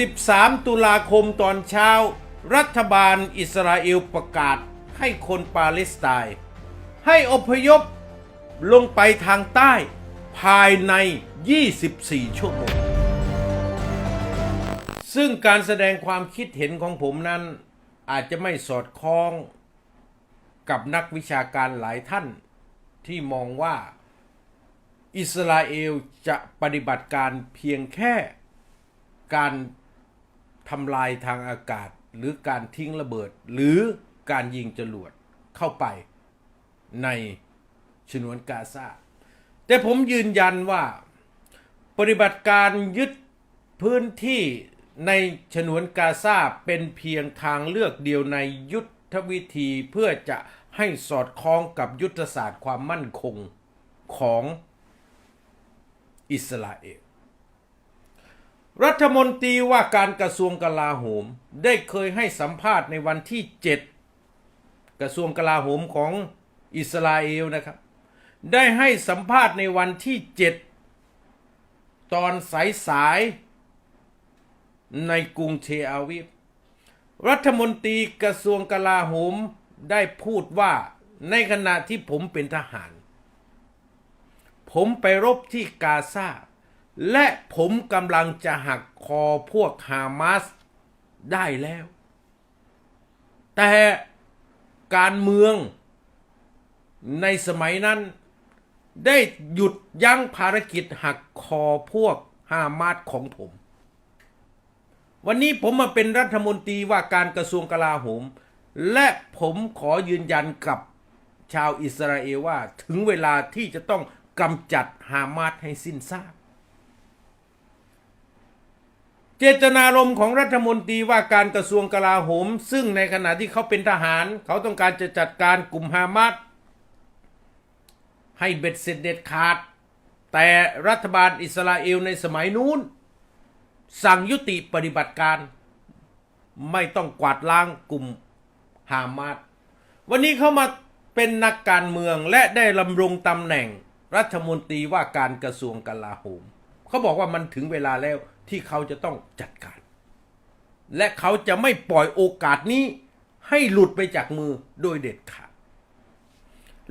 13 ตุลาคมตอนเช้า รัฐบาลอิสราเอลประกาศให้คนปาเลสไตน์ให้อพยพลงไปทางใต้ภายใน 24 ชั่วโมง ซึ่งการแสดงความคิดเห็นของผมนั้น อาจจะไม่สอดคล้องกับนักวิชาการหลายท่านที่มองว่าอิสราเอลจะปฏิบัติการเพียงแค่การ ทำลายทางอากาศ หรือการทิ้งระเบิด หรือการยิงจรวดเข้าไปในฉนวนกาซาแต่ผมยืนยันว่าปฏิบัติการยึดพื้นที่ในฉนวนกาซาเป็นเพียงทางเลือกเดียวในยุทธวิธีเพื่อจะให้สอดคล้องกับยุทธศาสตร์ความมั่นคงของอิสราเอล รัฐมนตรีว่าการกระทรวงกลาโหม ได้เคยให้สัมภาษณ์ในวันที่ 7 กระทรวงกลาโหมของอิสราเอลนะครับ ได้ให้สัมภาษณ์ในวันที่ 7 ตอนสายสายๆในกรุงเทอาวิฟรัฐมนตรีกระทรวงกลาโหมได้พูดว่าในขณะที่ผมเป็นทหาร ผมไปรบที่กาซา และผมกำลังจะหักคอพวกฮามาสได้แล้ว แต่การเมืองในสมัยนั้น ได้หยุดยั้งภารกิจหักคอพวกฮามาสของผม วันนี้ผมมาเป็นรัฐมนตรีว่าการกระทรวงกลาโหม และผมขอยืนยันกับชาวอิสราเอลว่าถึงเวลาที่จะต้องกำจัดฮามาสให้สิ้นซาก เจตนารมณ์ของรัฐมนตรีว่าการกระทรวงกลาโหม ซึ่งในขณะที่เขาเป็นทหาร เขาต้องการจะจัดการกลุ่มฮามาสให้เบ็ดเสร็จเด็ดขาด แต่รัฐบาลอิสราเอลในสมัยนู้น สั่งยุติปฏิบัติการ ไม่ต้องกวาดล้างกลุ่มฮามาสวันนี้เขามาเป็นนักการเมืองและได้ลำรงตำแหน่งรัฐมนตรีว่าการกระทรวงกลาโหม เขาบอกว่ามันถึงเวลาแล้ว ที่เขาจะต้องจัดการ และเขาจะไม่ปล่อยโอกาสนี้ให้หลุดไปจากมือโดยเด็ดขาด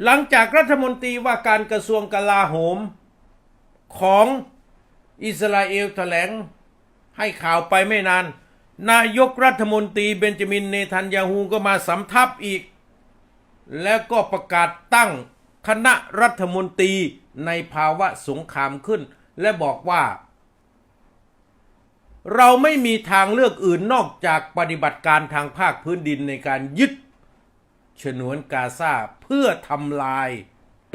หลังจากรัฐมนตรีว่าการกระทรวงกลาโหม ของอิสราเอลแถลงให้ข่าวไปไม่นาน นายกรัฐมนตรีเบนจามินเนทันยาฮูก็มาสำทับอีก แล้วก็ประกาศตั้งคณะรัฐมนตรีในภาวะสงครามขึ้น และบอกว่า เราไม่มีทางเลือกอื่นนอกจากปฏิบัติการทางภาคพื้นดินในการยึดฉนวนกาซาเพื่อทำลาย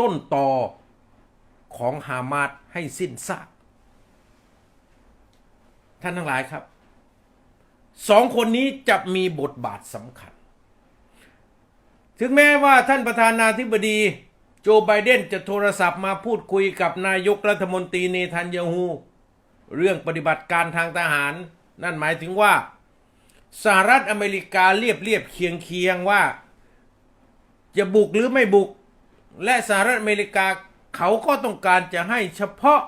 ต้นตอของฮามาสให้สิ้นซากท่านทั้งหลายครับสองคนนี้จะมีบทบาทสำคัญ ถึงแม้ว่าท่านประธานาธิบดีโจไบเดนจะโทรศัพท์มาพูดคุยกับนายกรัฐมนตรีเนทันยาฮู เรื่องปฏิบัติการทางทหาร นั่นหมายถึงว่าสหรัฐอเมริกาเรียบเรียบเคียงเคียงว่า จะบุกหรือไม่บุก และสหรัฐอเมริกาเขาก็ต้องการจะให้เฉพาะ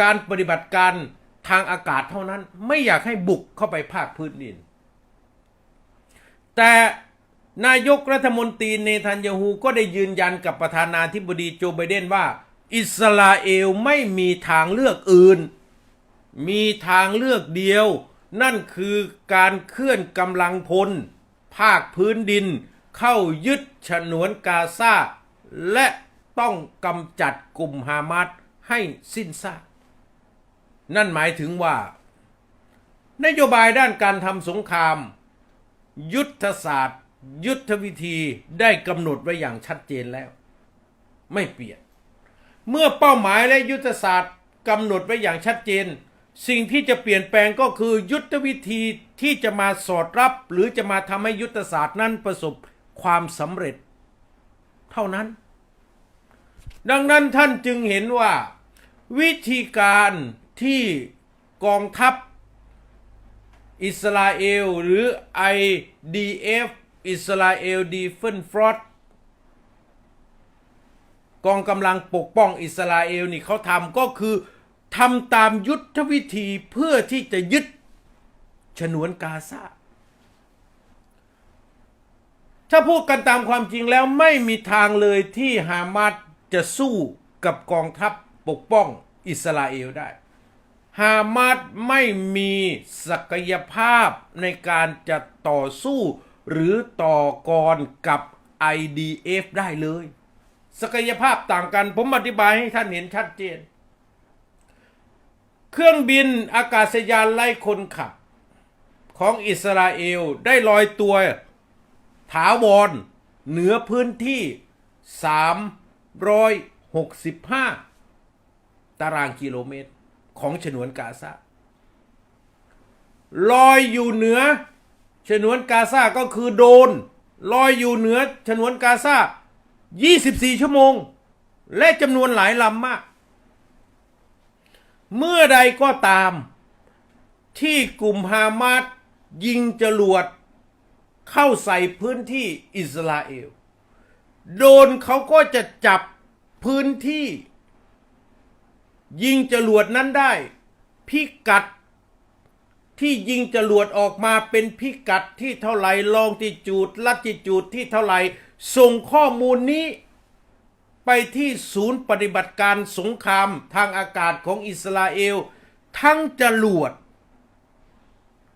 การปฏิบัติการทางอากาศเท่านั้น ไม่อยากให้บุกเข้าไปภาคพื้นดิน แต่นายกรัฐมนตรีเนทันยาฮูก็ได้ยืนยันกับประธานาธิบดีโจไบเดนว่า อิสราเอลไม่มีทางเลือกอื่น มีทางเลือกเดียว นั่นคือการเคลื่อนกำลังพล ภาคพื้นดิน เข้ายึดฉนวนกาซาและต้องกำจัดกลุ่มฮามาสให้สิ้นซากนั่นหมายถึงว่า นโยบายด้านการทำสงคราม ยุทธศาสตร์ ยุทธวิธีได้กำหนดไว้อย่างชัดเจนแล้ว ไม่เปลี่ยน เมื่อเป้าหมายและยุทธศาสตร์กำหนดไว้อย่างชัดเจน สิ่งที่จะเปลี่ยนแปลงก็คือยุทธวิธีที่จะมาสอดรับ หรือจะมาทำให้ยุทธศาสตร์นั้นประสบความสำเร็จ เท่านั้น ดังนั้นท่านจึงเห็นว่า วิธีการที่กองทัพอิสราเอลหรือ IDF อิสราเอลดีเฟนฟรอต กองกำลังปกป้องอิสราเอลนี่เขาทำก็คือทำตามยุทธวิธีเพื่อที่จะยึดฉนวนกาซาถ้าพูดกันตามความจริงแล้วไม่มีทางเลยที่ฮามาสจะสู้กับกองทัพปกป้องอิสราเอลได้ ฮามาสไม่มีศักยภาพในการจะต่อสู้หรือต่อกรกับ IDF ได้เลย ศักยภาพต่างกัน ผมอธิบายให้ท่านเห็นชัดเจน เครื่องบินอากาศยานไล่คนขับ ของอิสราเอลได้ลอยตัว ถาวร เหนือพื้นที่ 365 ตารางกิโลเมตรของฉนวนกาซาลอยอยู่เหนือ ฉนวนกาซาก็คือโดน ลอยอยู่เหนือ ฉนวนกาซา 24 ชั่วโมง และจำนวนหลายลำมาก เมื่อใดก็ตาม ที่กลุ่มฮามาสยิงจรวด เข้าใส่พื้นที่อิสราเอล โดนเขาก็จะจับพื้นที่ ยิงจรวดนั้นได้ พิกัดที่ยิงจรวดออกมาเป็นพิกัดที่เท่าไหร่ลองติจูดลัติจูดที่เท่าไหร่ ส่งข้อมูลนี้ไปที่ศูนย์ปฏิบัติการสงครามทางอากาศของอิสราเอล ทั้งจรวด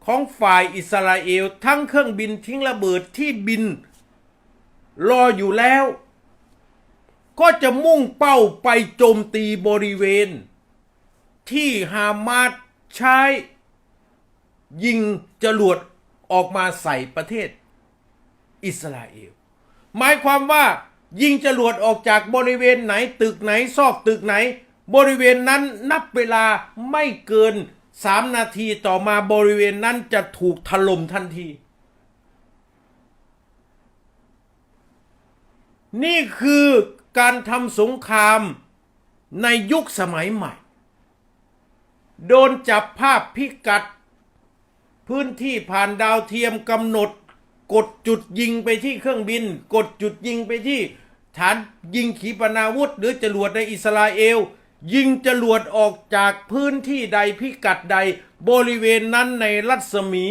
ของฝ่ายอิสราเอล ทั้งเครื่องบินทิ้งระเบิดที่บิน รออยู่แล้ว ก็จะมุ่งเป้าไปโจมตีบริเวณ ที่ฮามาสใช้ยิงจรวดออกมาใส่ประเทศอิสราเอล หมายความว่ายิงจรวดออกจากบริเวณไหนตึกไหนซอกตึกไหน บริเวณนั้นนับเวลาไม่เกินสามนาทีต่อมาบริเวณนั้นจะถูกถล่มทันที นี่คือการทำสงครามในยุคสมัยใหม่ โดนจับภาพพิกัด พื้นที่ผ่านดาวเทียมกำหนด กดจุดยิงไปที่เครื่องบิน กดจุดยิงไปที่ฐานยิงขีปนาวุธ หรือจรวดในอิสราเอล ยิงจรวดออกจากพื้นที่ใดพิกัดใด บริเวณนั้นในรัศมี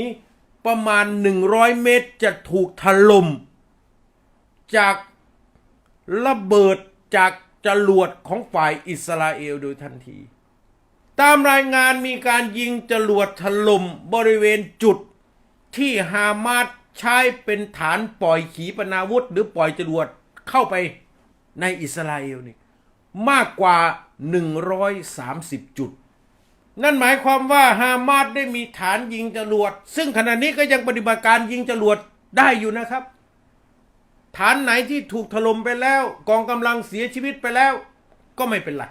ประมาณ 100 เมตรจะถูกถล่มจากระเบิดจากจรวดของฝ่ายอิสราเอลโดยทันที ตามรายงานมีการยิงจรวดถล่มบริเวณจุดที่ฮามาส ใช้เป็นฐานปล่อยขีปนาวุธ หรือปล่อยจรวดเข้าไปในอิสราเอลนี่มากกว่า 130 จุด นั่นหมายความว่าฮามาสได้มีฐานยิงจรวด ซึ่งขณะนี้ก็ยังปฏิบัติการยิงจรวดได้อยู่นะครับ ฐานไหนที่ถูกถล่มไปแล้ว กองกำลังเสียชีวิตไปแล้ว ก็ไม่เป็นไร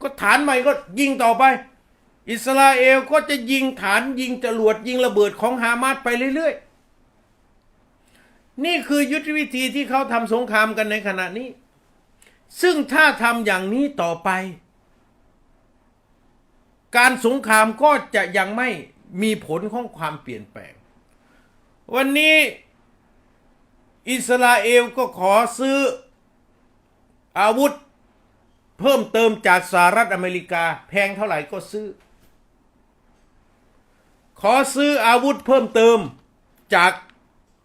ก็ฐานใหม่ก็ยิงต่อไป อิสราเอลก็จะยิงฐานยิงจรวดยิงระเบิดของฮามาสไปเรื่อยๆ นี่คือยุทธวิธีที่เขาทำสงครามกันในขณะนี้ ซึ่งถ้าทำอย่างนี้ต่อไป การสงครามก็จะยังไม่มีผลของความเปลี่ยนแปลง วันนี้อิสราเอลก็ขอซื้ออาวุธเพิ่มเติมจากสหรัฐอเมริกา แพงเท่าไหร่ก็ซื้อ ขอซื้ออาวุธเพิ่มเติมจาก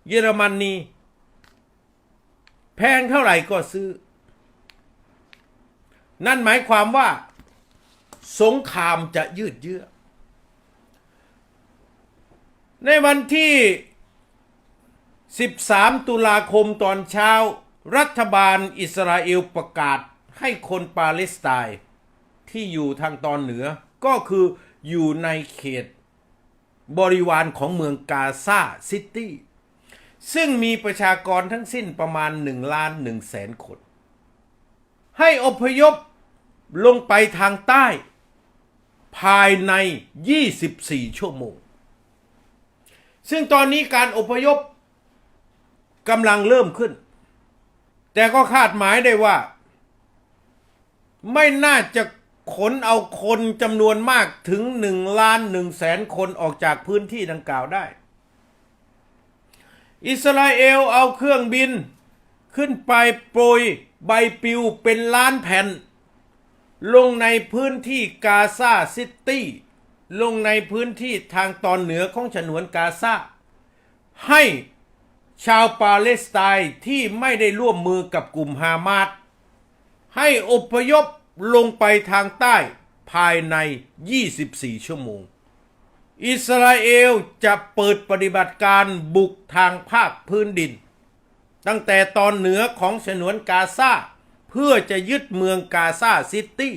เยอรมนนีแพงเท่าไหร่ก็ซื้อ นั่นหมายความว่า สงครามจะยืดเยื้อ ในวันที่ 13 ตุลาคมตอนเช้า รัฐบาลอิสราเอลประกาศให้คนปาเลสไตน์ที่อยู่ทางตอนเหนือก็คืออยู่ในเขตบริวารของเมืองกาซาซิตี้ ซึ่งมีประชากรทั้งสิ้นประมาณ1ล้าน1แสนคน ให้อพยพลงไปทางใต้ ภายใน 24 ชั่วโมง ซึ่งตอนนี้การอพยพกำลังเริ่มขึ้น แต่ก็คาดหมายได้ว่า ไม่น่าจะขนเอาคนจำนวนมากถึงหนึ่งล้านหนึ่งแสนคนออกจากพื้นที่ดังกล่าวได้ อิสราเอลเอาเครื่องบิน ขึ้นไปโปรยใบปลิวเป็นล้านแผ่น ลงในพื้นที่กาซาซิตี้ ลงในพื้นที่ทางตอนเหนือของฉนวนกาซาให้ชาวปาเลสไตน์ที่ไม่ได้ร่วมมือกับกลุ่มฮามาสให้อพยพลงไปทางใต้ภายใน 24 ชั่วโมง อิสราเอลจะเปิดปฏิบัติการบุกทางภาคพื้นดิน ตั้งแต่ตอนเหนือของฉนวนกาซาเพื่อจะยึดเมืองกาซาซิตี้